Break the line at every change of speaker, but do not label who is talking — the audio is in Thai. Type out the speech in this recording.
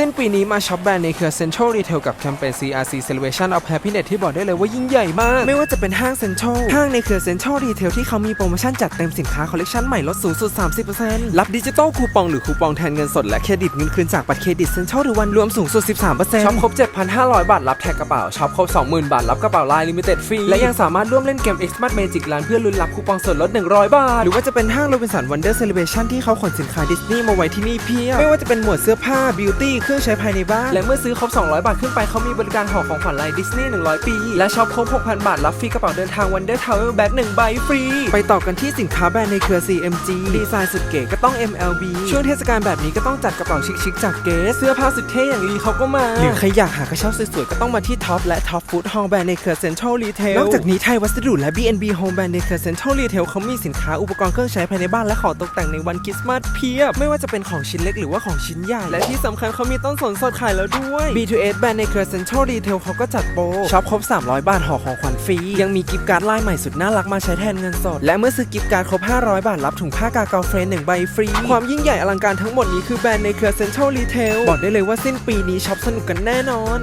สิ้นปีนี้มาช็อปแบรนด์ในเครือ Central Retail กับแคมเปญ CRC Celebration of Happiness ที่บอกได้เลยว่ายิ่งใหญ่มาก ไม่ว่าจะเป็นห้าง Central ห้างในเครือ Central Retail ที่เขามีโปรโมชั่นจัดเต็มสินค้าคอลเลกชันใหม่ลดสูงสุด 30%รับดิจิตอลคูปองหรือคูปองแทนเงินสดและเครดิตเงินคืนจากบัตรเครดิต Central หรือวันรวมสูงสุด 13%ช็อปครบ 7,500 บาทรับแท็กกระเป๋าช็อปครบ 20,000 บาทรับกระเป๋าลายลิมิเต็ดฟรีและยังสามารถร่วมเล่นเกม Xmas Magic ร้านเพื่อลุ้นรับคูปองส่วนลด 100 บาท หรือว่าจะเป็นห้างโรบินสันวันเดอร์เซเลบ a t ชันที่เขาขนสินค้าดิสนีย์มาไว้ที่นี่เพียบไม่ว่าจะเป็นหมวดเสื้อผ้าบิวตี้เครื่องใช้ภายในบ้าน และเมื่อซื้อครบ 200 บาทขึ้นไปเขามีบริการห่อของขวัญลายดิสนีย์100 ปี และช็อปครบ 6,000 บาท รับฟรีกระเป๋าเดินทางวันเดอร์ทาวเวลแบ็ก1ใบฟรี ไปต่อกันที่สินค้าแบรนด์ในเครือ CMG ดีไซน์สุดเก๋ก็ต้อง MLB ช่วงเทศกาลแบบนี้ก็ต้องจัดกระเป๋าชิคๆจากเก๋เสื้อผ้าสุดเท่อย่างลีเขาก็มาหรือใครอยากหากระเช้าสวยๆก็ต้องมาที่ท็อปและท็อปฟู้ดฮอลแบรนด์ในเครือ Central Retail นอกจากนี้ไทยวัสดุและ B&B Home แบรนด์ในเครือ Central Retail เขามีสินค้าอุปกรณ์เครื่องใช้ภายในบ้านและของตกแต่งในวันคริสต์มาสเพียบไม่ว่าจะเป็นของชิ้นเล็กหรือว่าของชิ้นใหญ่และที่สำคัญเขามีต้นสนสดขายแล้วด้วย B2S แบรนด์ในเครือ Central Retail เขาก็จัดโปรช็อปครบ 300 บาทห่อของขวัญฟรี ยังมีกิฟต์การ์ดลายใหม่สุดน่ารักมาใช้แทนเงินสด และเมื่อซื้อกิฟต์การ์ดครบ 500 บาทรับถุงผ้ากากาเฟรนหนึ่งใบฟรี ความยิ่งใหญ่อลังการทั้งหมดนี้คือแบรนด์ในเครือ Central Retail บอกได้เลยว่าสิ้นปีนี้ช็อปสนุกกันแน่นอน